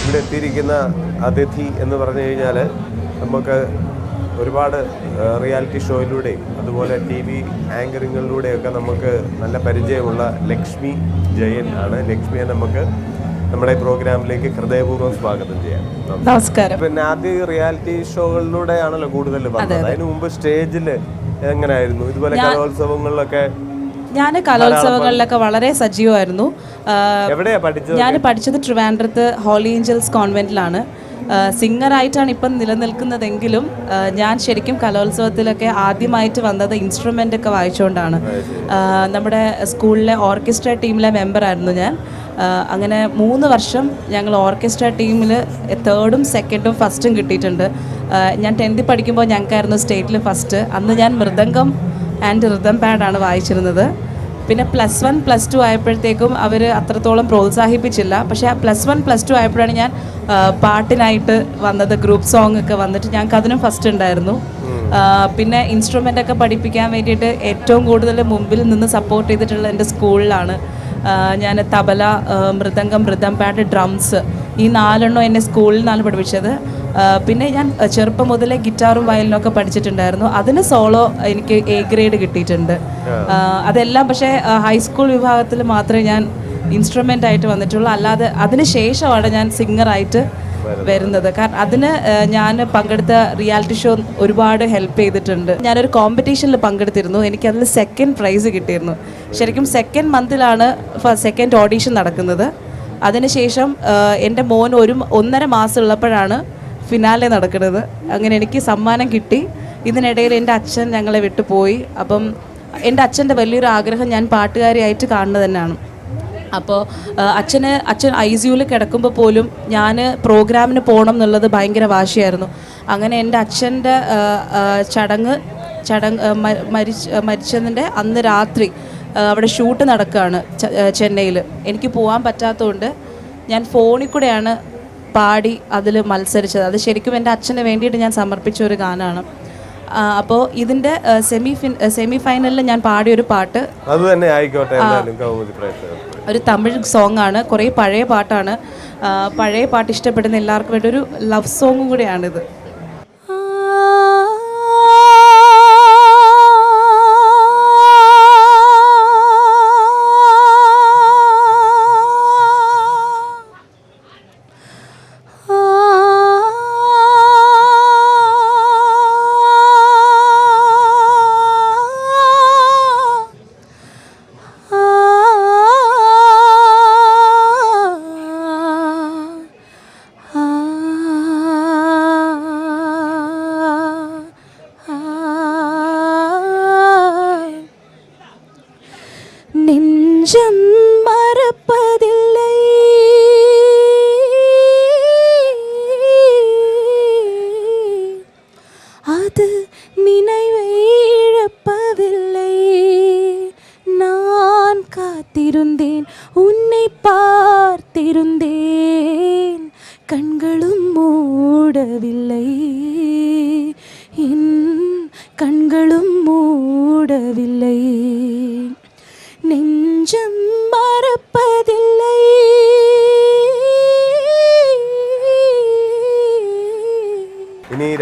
ഇവിടെ എത്തിയിരിക്കുന്ന അതിഥി എന്ന് പറഞ്ഞു കഴിഞ്ഞാൽ നമുക്ക് ഒരുപാട് റിയാലിറ്റി ഷോയിലൂടെയും അതുപോലെ ടി വി ആങ്കറിങ്ങിലൂടെയൊക്കെ നമുക്ക് നല്ല പരിചയമുള്ള ലക്ഷ്മി ജയൻ ആണ്. ലക്ഷ്മിയെ നമുക്ക് നമ്മുടെ ഈ പ്രോഗ്രാമിലേക്ക് ഹൃദയപൂർവം സ്വാഗതം ചെയ്യാം. നമസ്കാരം. പിന്നെ ആദ്യം റിയാലിറ്റി ഷോകളിലൂടെയാണല്ലോ കൂടുതൽ വന്നത്. അതിന് മുമ്പ് സ്റ്റേജിൽ എങ്ങനെയായിരുന്നു ഇതുപോലെ കലോത്സവങ്ങളിലൊക്കെ ഞാൻ കലോത്സവങ്ങളിലൊക്കെ വളരെ സജീവമായിരുന്നു. ഞാൻ പഠിച്ചത് ട്രിവാൻഡ്രത്ത് ഹോളി ഏഞ്ചൽസ് കോൺവെന്റിലാണ്. സിംഗറായിട്ടാണ് ഇപ്പം നിലനിൽക്കുന്നതെങ്കിലും ഞാൻ ശരിക്കും കലോത്സവത്തിലൊക്കെ ആദ്യമായിട്ട് വന്നത് ഇൻസ്ട്രുമെന്റ് ഒക്കെ വായിച്ചുകൊണ്ടാണ്. നമ്മുടെ സ്കൂളിലെ ഓർക്കസ്ട്ര ടീമിലെ മെമ്പറായിരുന്നു ഞാൻ. അങ്ങനെ മൂന്ന് വർഷം ഞങ്ങൾ ഓർക്കസ്ട്ര ടീമിൽ തേർഡും സെക്കൻഡും ഫസ്റ്റും കിട്ടിയിട്ടുണ്ട്. ഞാൻ ടെൻത്തിൽ പഠിക്കുമ്പോൾ ഞങ്ങൾക്കായിരുന്നു സ്റ്റേറ്റിൽ ഫസ്റ്റ് അന്ന് ഞാൻ മൃദംഗം ആൻഡ് റിതം പാഡാണ് വായിച്ചിരുന്നത്. പിന്നെ പ്ലസ് വൺ പ്ലസ് ടു ആയപ്പോഴത്തേക്കും അവർ അത്രത്തോളം പ്രോത്സാഹിപ്പിച്ചില്ല. പക്ഷേ ആ പ്ലസ് വൺ പ്ലസ് ടു ആയപ്പോഴാണ് ഞാൻ പാട്ടിനായിട്ട് വന്നത് ഗ്രൂപ്പ് സോങ് ഒക്കെ വന്നിട്ട് ഞങ്ങൾക്ക് അതിനും ഫസ്റ്റ് ഉണ്ടായിരുന്നു. പിന്നെ ഇൻസ്ട്രുമെന്റ് ഒക്കെ പഠിപ്പിക്കാൻ വേണ്ടിയിട്ട് ഏറ്റവും കൂടുതൽ മുമ്പിൽ നിന്ന് സപ്പോർട്ട് ചെയ്തിട്ടുള്ള എന്റെ സ്കൂളിലാണ് ഞാൻ തബല മൃദംഗം മൃദം പാട്ട് ഡ്രംസ് ഈ നാലെണ്ണം എന്നെ സ്കൂളിൽ നിന്നാണ് പഠിപ്പിച്ചത്. പിന്നെ ഞാൻ ചെറുപ്പം മുതലേ ഗിറ്റാറും വയലിനും ഒക്കെ പഠിച്ചിട്ടുണ്ടായിരുന്നു. അതിന് സോളോ എനിക്ക് എ ഗ്രേഡ് കിട്ടിയിട്ടുണ്ട്. അതെല്ലാം പക്ഷേ ഹൈസ്കൂൾ വിഭാഗത്തിൽ മാത്രമേ ഞാൻ ഇൻസ്ട്രുമെന്റ് ആയിട്ട് വന്നിട്ടുള്ളൂ. അല്ലാതെ അതിന് ശേഷമാണ് ഞാൻ സിംഗറായിട്ട് വരുന്നത്. കാരണം അതിന് ഞാൻ പങ്കെടുത്ത റിയാലിറ്റി ഷോ ഒരുപാട് ഹെൽപ്പ് ചെയ്തിട്ടുണ്ട്. ഞാനൊരു കോമ്പറ്റീഷനിൽ പങ്കെടുത്തിരുന്നു. എനിക്ക് അതിൽ സെക്കൻഡ് പ്രൈസ് കിട്ടിയിരുന്നു. ശരിക്കും സെക്കൻഡ് മന്തിലാണ് സെക്കൻഡ് ഓഡീഷൻ നടക്കുന്നത്. അതിനുശേഷം എന്റെ മോൻ ഒരു ഒന്നര മാസം ഉള്ളപ്പോഴാണ് ഫിനാലെ നടക്കുന്നത്. അങ്ങനെ എനിക്ക് സമ്മാനം കിട്ടി. ഇതിനിടയിൽ എന്റെ അച്ഛൻ ഞങ്ങളെ വിട്ടുപോയി അപ്പം എന്റെ അച്ഛന്റെ വലിയൊരു ആഗ്രഹം ഞാൻ പാട്ടുകാരിയായിട്ട് കാണുന്നത് തന്നെയാണ്. അപ്പോൾ അച്ഛന് അച്ഛൻ ഐ സിയുവിൽ കിടക്കുമ്പോൾ പോലും ഞാൻ പ്രോഗ്രാമിന് പോകണം എന്നുള്ളത് ഭയങ്കര വാശിയായിരുന്നു. അങ്ങനെ എന്റെ അച്ഛന്റെ ചടങ്ങ് ചടങ്ങ് മരിച്ച മരിച്ച് മരിച്ചതിന്റെ അന്ന് രാത്രി അവിടെ ഷൂട്ട് നടക്കുകയാണ് ചെന്നൈയിൽ. എനിക്ക് പോകാൻ പറ്റാത്തതുകൊണ്ട് ഞാൻ ഫോണിൽ കൂടെയാണ് പാടി അതിൽ മത്സരിച്ചത്. അത് ശരിക്കും എന്റെ അച്ഛന് വേണ്ടിയിട്ട് ഞാൻ സമർപ്പിച്ച ഒരു ഗാനമാണ് അപ്പോൾ ഇതിന്റെ സെമി ഫിൻ സെമി ഫൈനലിൽ ഞാൻ പാടിയൊരു പാട്ട് അത് തന്നെ ആയിക്കോട്ടെ ഒരു തമിഴ് സോങ് ആണ് കുറേ പഴയ പാട്ടാണ്. പഴയ പാട്ട് ഇഷ്ടപ്പെടുന്ന എല്ലാവർക്കും വേണ്ടി ഒരു ലവ് സോങ്ങും കൂടെയാണിത്.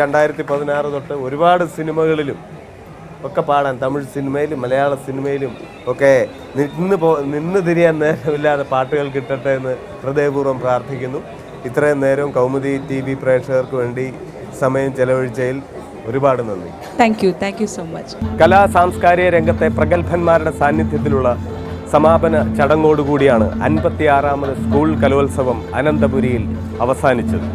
രണ്ടായിരത്തി പതിനാറ് തൊട്ട് ഒരുപാട് സിനിമകളിലും ഒക്കെ പാടാൻ തമിഴ് സിനിമയിലും മലയാള സിനിമയിലും ഒക്കെ നിന്ന് പോ നിന്ന് തിരിയാൻ നേരമില്ലാതെ പാട്ടുകൾ കിട്ടട്ടെ എന്ന് ഹൃദയപൂർവം പ്രാർത്ഥിക്കുന്നു. ഇത്രയും നേരം കൗമുദി ടി വി പ്രേക്ഷകർക്ക് വേണ്ടി സമയം ചെലവഴിച്ചതിൽ ഒരുപാട് നന്ദി. Thank you thank you so much കലാ സാംസ്കാരിക രംഗത്തെ പ്രഗത്ഭന്മാരുടെ സാന്നിധ്യത്തിലുള്ള സമാപന ചടങ്ങോടുകൂടിയാണ് അൻപത്തിയാറാമത് സ്കൂൾ കലോത്സവം അനന്തപുരിയിൽ അവസാനിച്ചത്.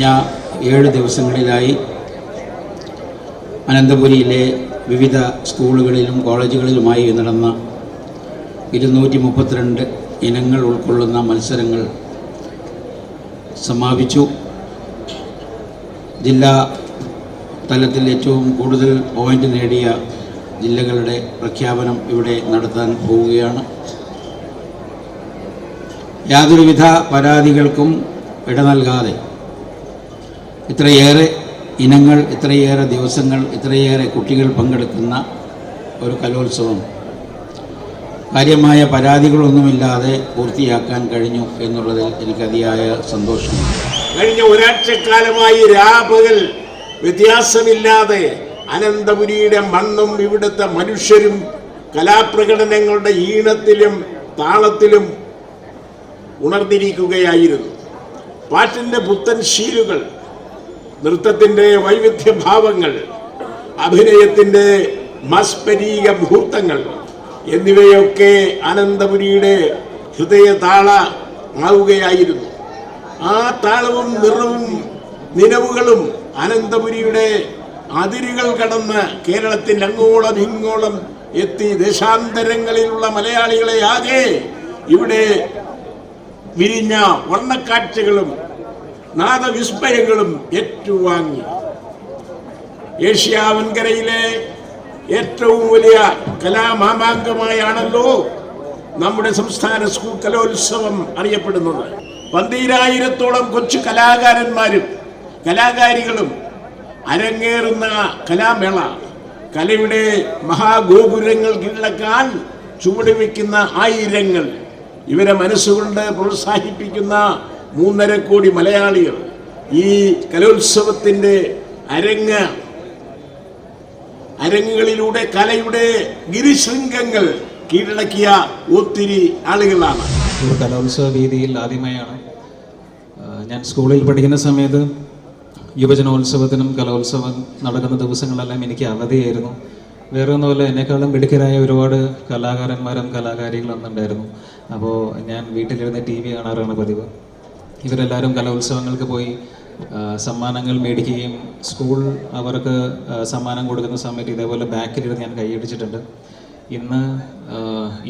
കഴിഞ്ഞ ഏഴ് ദിവസങ്ങളിലായി അനന്തപുരിയിലെ വിവിധ സ്കൂളുകളിലും കോളേജുകളിലുമായി നടന്ന ഇരുന്നൂറ്റി മുപ്പത്തിരണ്ട് ഇനങ്ങൾ ഉൾക്കൊള്ളുന്ന മത്സരങ്ങൾ സമാപിച്ചു. ജില്ലാ തലത്തിൽ ഏറ്റവും കൂടുതൽ പോയിന്റ് നേടിയ ജില്ലകളുടെ പ്രഖ്യാപനം ഇവിടെ നടത്താൻ പോവുകയാണ്. യാതൊരുവിധ പരാതികൾക്കും ഇട നൽകാതെ ഇത്രയേറെ ഇനങ്ങൾ ഇത്രയേറെ ദിവസങ്ങൾ ഇത്രയേറെ കുട്ടികൾ പങ്കെടുക്കുന്ന ഒരു കലോത്സവം. കാര്യമായ പരാതികളൊന്നുമില്ലാതെ പൂർത്തിയാക്കാൻ കഴിഞ്ഞു എന്നുള്ളതിൽ എനിക്ക് അതിയായ സന്തോഷമുണ്ട്. കഴിഞ്ഞ ഒരാഴ്ചക്കാലമായി രാപകൽ വ്യത്യാസമില്ലാതെ അനന്തപുരിയുടെ മണ്ണും ഇവിടുത്തെ മനുഷ്യരും കലാപ്രകടനങ്ങളുടെ ഈണത്തിലും താളത്തിലും ഉണർന്നിരിക്കുകയായിരുന്നു. പാട്ടിന്റെ പുത്തൻ ശീലുകൾ നൃത്തത്തിന്റെ വൈവിധ്യഭാവങ്ങൾ അഭിനയത്തിന്റെ മസ്പരീക മുഹൂർത്തങ്ങൾ എന്നിവയൊക്കെ അനന്തപുരിയുടെ ഹൃദയതാള ആവുകയായിരുന്നു. ആ താളവും നിറവും നിലവുകളും അനന്തപുരിയുടെ അതിരുകൾ കടന്ന് കേരളത്തിൽ അങ്ങോളം ഇങ്ങോളം എത്തി ദേശാന്തരങ്ങളിലുള്ള മലയാളികളെ ആകെ ഇവിടെ വിരിഞ്ഞ വർണക്കാഴ്ചകളും നാദവിസ്മയങ്ങളും ഏറ്റുവാങ്ങി. ഏഷ്യാവൻകരയിലെ ഏറ്റവും വലിയ കലാമാമാങ്കമായാണല്ലോ നമ്മുടെ സംസ്ഥാന സ്കൂൾ കലോത്സവം അറിയപ്പെടുന്നത്. പന്തീരായിരത്തോളം കൊച്ചു കലാകാരന്മാരും കലാകാരികളും അരങ്ങേറുന്ന കലാമേള കലയുടെ മഹാഗോപുരങ്ങൾ കീഴടക്കാൻ ചുവടുവെക്കുന്ന ആയിരങ്ങൾ ഇവരെ മനസ്സുകൊണ്ട് പ്രോത്സാഹിപ്പിക്കുന്ന മൂന്നര കോടി മലയാളികൾ ഈ കലോത്സവത്തിന്റെ അരങ്ങ് അരങ്ങുകളിലൂടെ കലയുടെ ഗിരിശൃംഗങ്ങൾ കീഴടക്കിയ ഒത്തിരി ആളുകളാണ്. ഒരു കലോത്സവ വേദിയിൽ ആദ്യമായാണ് ഞാൻ സ്കൂളിൽ പഠിക്കുന്ന സമയത്ത് യുവജനോത്സവത്തിനും കലോത്സവം നടക്കുന്ന ദിവസങ്ങളെല്ലാം എനിക്ക് അവധിയായിരുന്നു. വേറെ ഒന്നുമല്ല എന്നെക്കാളും മിടുക്കരായ ഒരുപാട് കലാകാരന്മാരും കലാകാരികളും അന്നുണ്ടായിരുന്നു. അപ്പോൾ ഞാൻ വീട്ടിലിരുന്ന് ടി വി കാണാറാണ് പതിവ്. ഇവരെല്ലാവരും കലോത്സവങ്ങൾക്ക് പോയി സമ്മാനങ്ങൾ മേടിക്കുകയും സ്കൂൾ അവർക്ക് സമ്മാനം കൊടുക്കുന്ന സമയത്ത് ഇതേപോലെ ബാക്കിലിരുന്ന് ഞാൻ കൈയടിച്ചിട്ടുണ്ട്. ഇന്ന്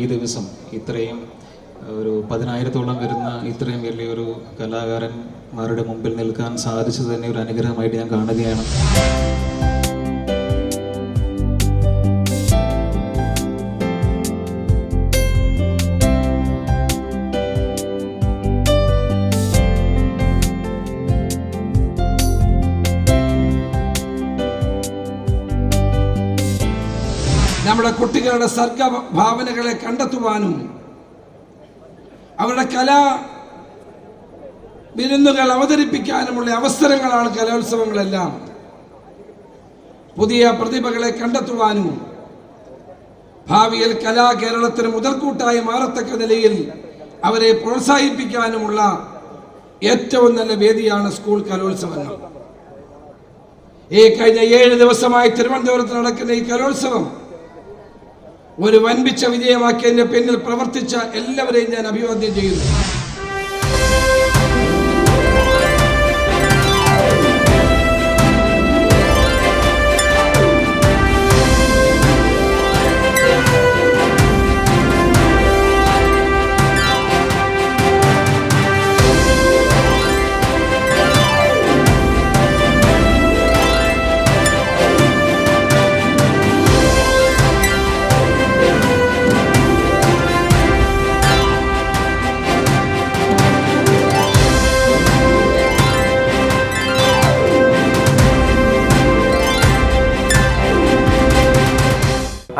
ഈ ദിവസം ഇത്രയും ഒരു പതിനായിരത്തോളം വരുന്ന ഇത്രയും വലിയൊരു കലാകാരന്മാരുടെ മുമ്പിൽ നിൽക്കാൻ സാധിച്ചത് തന്നെ ഒരു അനുഗ്രഹമായിട്ട് ഞാൻ കാണുകയാണ്. നമ്മുടെ കുട്ടികളുടെ സർഗ ഭാവനകളെ കണ്ടെത്തുവാനും അവരുടെ കലാ വിരുന്നുകൾ അവതരിപ്പിക്കാനുമുള്ള അവസരങ്ങളാണ് കലോത്സവങ്ങളെല്ലാം. പുതിയ പ്രതിഭകളെ കണ്ടെത്തുവാനും ഭാവിയിൽ കലാ കേരളത്തിന് മുതൽക്കൂട്ടായി മാറത്തക്ക നിലയിൽ അവരെ പ്രോത്സാഹിപ്പിക്കാനുമുള്ള ഏറ്റവും നല്ല വേദിയാണ് സ്കൂൾ കലോത്സവങ്ങൾ. ഈ കഴിഞ്ഞ ഏഴ് ദിവസമായി തിരുവനന്തപുരത്ത് നടക്കുന്ന ഈ കലോത്സവം ഒരു വൻപിച്ച വിജയമാക്കിയതിന്റെ പിന്നിൽ പ്രവർത്തിച്ച എല്ലാവരെയും ഞാൻ അഭിവാദ്യം ചെയ്യുന്നു.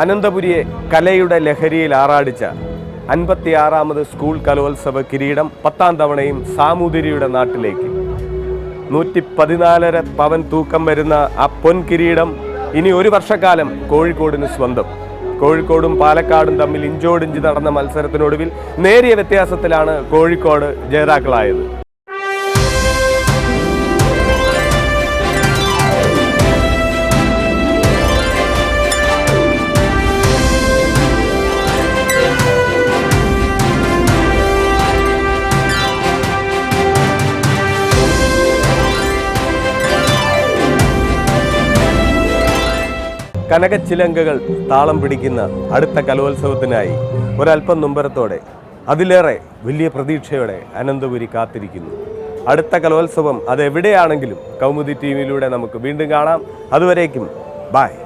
അനന്തപുരിയെ കലയുടെ ലഹരിയിൽ ആറാടിച്ച അൻപത്തിയാറാമത് സ്കൂൾ കലോത്സവ കിരീടം പത്താം തവണയും സാമൂതിരിയുടെ നാട്ടിലേക്ക്. നൂറ്റി പതിനാലര പവൻ തൂക്കം വരുന്ന ആ പൊൻ കിരീടം ഇനി ഒരു വർഷക്കാലം കോഴിക്കോടിന് സ്വന്തം. കോഴിക്കോടും പാലക്കാടും തമ്മിൽ ഇഞ്ചോടിഞ്ച് നടന്ന മത്സരത്തിനൊടുവിൽ നേരിയ വ്യത്യാസത്തിലാണ് കോഴിക്കോട് ജേതാക്കളായത്. കനകച്ചിലങ്കകൾ താളം പിടിക്കുന്ന അടുത്ത കലോത്സവത്തിനായി ഒരല്പം നുമ്പരത്തോടെ അതിലേറെ വലിയ പ്രതീക്ഷയോടെ അനന്തപുരി കാത്തിരിക്കുന്നു. അടുത്ത കലോത്സവം അതെവിടെയാണെങ്കിലും കൗമുദി ടി വിയിലൂടെ നമുക്ക് വീണ്ടും കാണാം. അതുവരേക്കും ബായ്